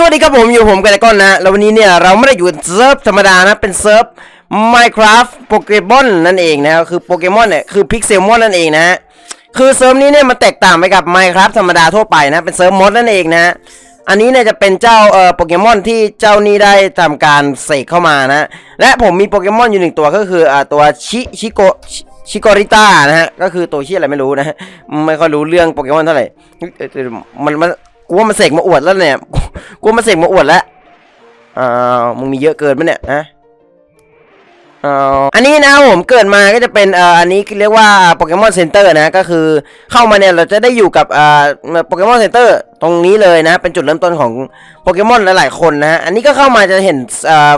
สวัสดีครับผมอยู่ผมกันแล้วก่อนนะแล้ววันนี้เนี่ยเราไม่ได้อยู่เซิร์ฟธรรมดานะเป็นเซิร์ฟ Minecraft โปเกมอนนั่นเองนะคือโปเกมอนเนี่ยคือพิกเซลมอนนั่นเองนะคือเซิร์ฟนี้เนี่ยมันแตกต่างไปกับ Minecraft ธรรมดาทั่วไปนะเป็นเซิร์ฟมอดนั่นเองนะอันนี้เนี่ยจะเป็นเจ้าเอ่อโปเกมอนที่เจ้านี้ได้ทำการเสกเข้ามานะและผมมีโปเกมอนอยู่หนึ่งตัวก็คืออ่าตัวชิชิโกชิโกริต้านะฮะก็คือตัวชื่ออะไรไม่รู้นะไม่ค่อยรู้เรื่องโปเกมอนเท่าไหร่มันมันกูว่ามันเสกมาอวดแล้วเนี่ย กูว่ามันเสกมาอวดแล้วอ่ามึงมีเยอะเกินไหมเนี่ยฮะอ่าอันนี้นะผมเกิดมาก็จะเป็นเอ่ออันนี้เรียกว่าโปเกมอนเซ็นเตอร์นะก็คือเข้ามาเนี่ยเราจะได้อยู่กับอ่าโปเกมอนเซ็นเตอร์ตรงนี้เลยนะ เป็นจุดเริ่มต้นของโปเกมอนหลายๆคนนะอันนี้ก็เข้ามาจะเห็นอ่า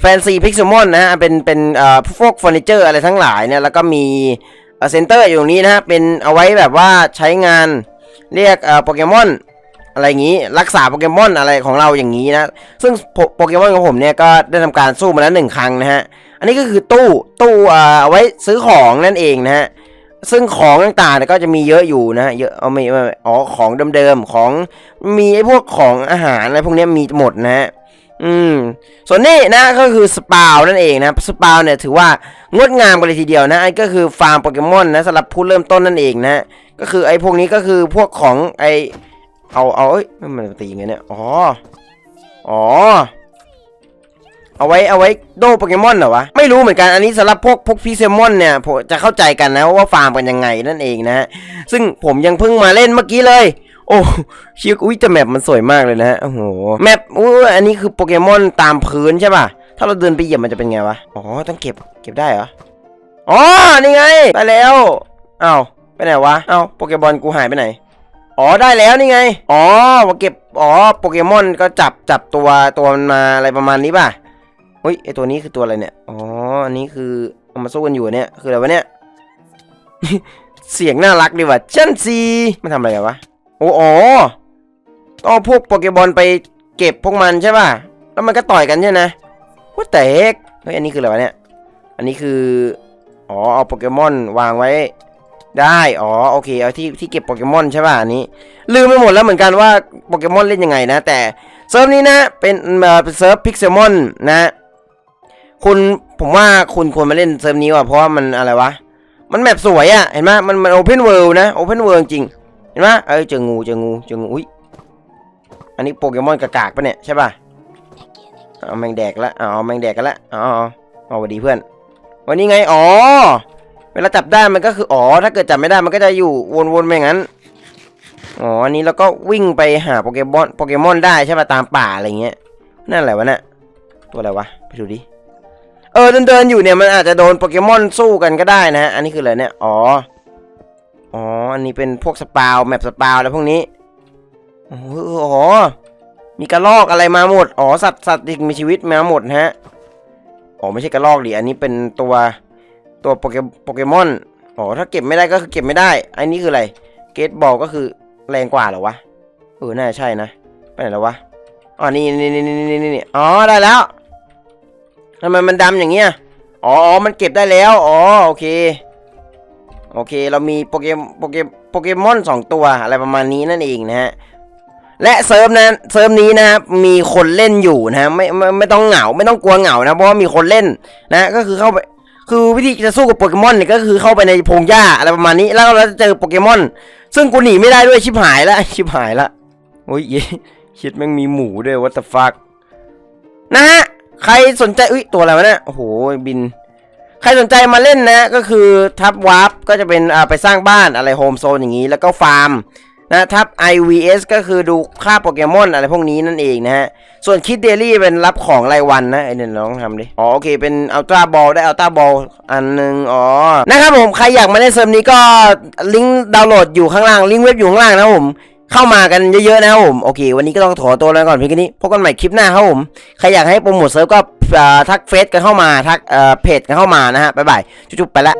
แฟนซีพิกซ์มอนนะเป็นเป็นอ่าพวกเฟอร์นิเจอร์อะไรทั้งหลายเนี่ยแล้วก็มีเซ็นเตอร์อยู่ตรงนี้นะฮะเป็นเอาไว้แบบว่าใช้งานเรียกเอ่อโปเกมอน อะไรอย่างนี้รักษาโปเกมอนอะไรของเราอย่างนี้นะ ซึ่งโปเกมอนของผมเนี่ยก็ได้ทำการสู้มาแล้วหนึ่งครั้งนะฮะ อันนี้ก็คือตู้ตู้อ่าเอาไว้ซื้อของนั่นเองนะฮะ ซึ่งของต่างๆเนี่ยก็จะมีเยอะอยู่นะฮะเยอะเอาไม่ไม่ไม่อ๋อของเดิมๆของมีไอ้พวกของอาหารอะไรพวกนี้มีหมดนะฮะอืม ส่วนนี้นะก็คือสปาวนั่นเองนะสปาวเนี่ยถือว่างดงามกันเลยทีเดียวนะอันก็คือฟาร์มโปเกมอนนะสำหรับผู้เริ่มต้นนั่นเองนะ ก็คือไอ้พวกนี้ก็คือพวกของไอ เอาเอาเอ้ยมันตีไงเนี่ยอ๋ออ๋อเอาไว้เอาไว้โดโปเกมอนเหรอวะ ไม่รู้เหมือนกันอันนี้สำหรับพวกพวกพีเซมอนเนี่ยผมจะเข้าใจกันนะว่าฟาร์มกันยังไงนั่นเองนะฮะ ซึ่งผมยังเพิ่งมาเล่นเมื่อกี้เลย โอ้ชิคอุ้ยแต่แมปมันสวยมากเลยนะฮะโอ้โหแมปอุ้ยอันนี้คือโปเกมอนตามพื้นใช่ป่ะ ถ้าเราเดินไปเหยียบมันจะเป็นไงวะ อ๋อ ต้องเก็บเก็บได้เหรอ อ๋อ นี่ไงได้แล้ว เอ้าไปไหนวะ เอ้าโปเกมอนกูหายไปไหน อ๋อได้แล้วนี่ไง อ๋อมาเก็บ อ๋อโปเกมอนก็จับจับตัวตัวมันมาอะไรประมาณนี้ป่ะเฮ้ยไอตัวนี้คือตัวอะไรเนี่ย อ๋อ อันนี้คือเอามาสู้กันอยู่เนี่ย คืออะไรวะเนี่ย เสียงน่ารักดีว่ะจันซีมันทำอะไรกันวะ โอ้อ๋อต้องเอาพวกโปเกมอนไปเก็บพวกมันใช่ป่ะ แล้วมันก็ต่อยกันใช่ไหมว่าแต่เอกเฮ้ยอันนี้คืออะไรวะเนี่ย อันนี้คือ อ๋อเอาโปเกมอนวางไว้ ได้ อ๋อ โอเค เอาที่ที่เก็บโปเกมอนใช่ป่ะอันนี้ ลืมไปหมดแล้วเหมือนกันว่าโปเกมอนเล่นยังไงนะ แต่เซิร์ฟนี้นะ เป็นเอ่อเซิร์ฟพิกเซมอนนะ คุณผมว่าคุณควรมาเล่นเซิร์ฟนี้ว่ะ เพราะว่ามันอะไรวะ มันแมปสวยอะ่ะ เห็นไหมมันมันโอเพนเวิลด์นะโอเพนเวิลด์จริง เห็นไหมเอ้ยเจองูเจองูเจองู อุ้ย อันนี้โปเกมอนกากากปะเนี่ยใช่ป่ะเอาแมงแดกละเอาแมงแดกกันละอ๋อเอาสวัสดีเพื่อน วันนี้ไง อ๋อ เวลาจับได้มันก็คืออ๋อถ้าเกิดจับไม่ได้มันก็จะอยู่วนๆไปอย่างนั้นอ๋ออันนี้เราก็วิ่งไปหาโปเกมอนโปเกมอนได้ใช่ป่ะตามป่าอะไรเงี้ยนั่นแหละวะน่ะตัวอะไรวะไปดูดิเออเดินๆอยู่เนี่ยมันอาจจะโดนโปเกมอนสู้กันก็ได้นะอันนี้คืออะไรเนี่ยอ๋ออ๋ออันนี้เป็นพวกสปาวแมปสปาวอะไรพวกนี้โอ้โหอ๋อมีกระรอกอะไรมาหมด อ๋อสัตว์สัตว์ที่มีชีวิตมาหมดนะฮะ อ๋อไม่ใช่กระรอกดิ อันนี้เป็นตัว ตัวโปเกโปเกมอนอ๋อถ้าเก็บไม่ได้ก็คือเก็บไม่ได้ อันนี้คืออะไร เกตบอลก็คือแรงกว่าเหรอวะ เออ น่าจะใช่นะ ไปไหนแล้ววะ อ๋อ นี่นี่นี่นี่นี่นี่อ๋อ ได้แล้วทำไมมันดำอย่างเงี้ย อ๋ออมันเก็บได้แล้ว อ๋อ โอเค โอเค เรามีโปเกมโปเกมโปเกมอนสองตัวอะไรประมาณนี้นั่นเองนะฮะ และเซิร์ฟนั้นเซิร์ฟนี้นะครับ มีคนเล่นอยู่นะฮะ ไม่ไม่ไม่ต้องเหงา ไม่ต้องกลัวเหงานะ เพราะว่ามีคนเล่นนะ ก็คือเข้าไป คือวิธีจะสู้กับโปเกมอนเนี่ยก็คือเข้าไปในพงหญ้าอะไรประมาณนี้ แล้วเราจะเจอโปเกมอน ซึ่งกูหนีไม่ได้ด้วยชิบหายละชิบหายละโอ้ยเย้ชิดแม่งมีหมูด้วย what the fuck นะฮะใครสนใจอุ้ยตัวอะไรวะเนี่ยโอ้โหบิน ใครสนใจมาเล่นนะ ก็คือทับวาร์ปก็จะเป็นอ่าไปสร้างบ้านอะไรโฮมโซนอย่างนี้ แล้วก็ฟาร์ม นะทับ IVS ก็คือดูค่าโปเกมอนอะไรพวกนี้นั่นเองนะฮะ ส่วนคิดเดลี่เป็นรับของรายวันนะไอเนี่ยลองทำดิ อ๋อโอเคเป็นอัลตร้าบอลได้อัลตร้าบอลอันหนึ่งอ๋อ นะครับผม ใครอยากมาเล่นเซิร์ฟนี้ก็ลิงก์ดาวน์โหลดอยู่ข้างล่าง ลิงก์เว็บอยู่ข้างล่างนะผมเข้ามากันเยอะๆนะครับผม โอเค วันนี้ก็ต้องขอตัวแล้วก่อนเพียงแค่นี้พบกันใหม่คลิปหน้าครับผม ใครอยากให้โปรโมทเซิร์ฟก็ทักเฟซกันเข้ามาทักเอ่อเพจกันเข้ามานะฮะบ๊ายบายจุ๊บๆไปละ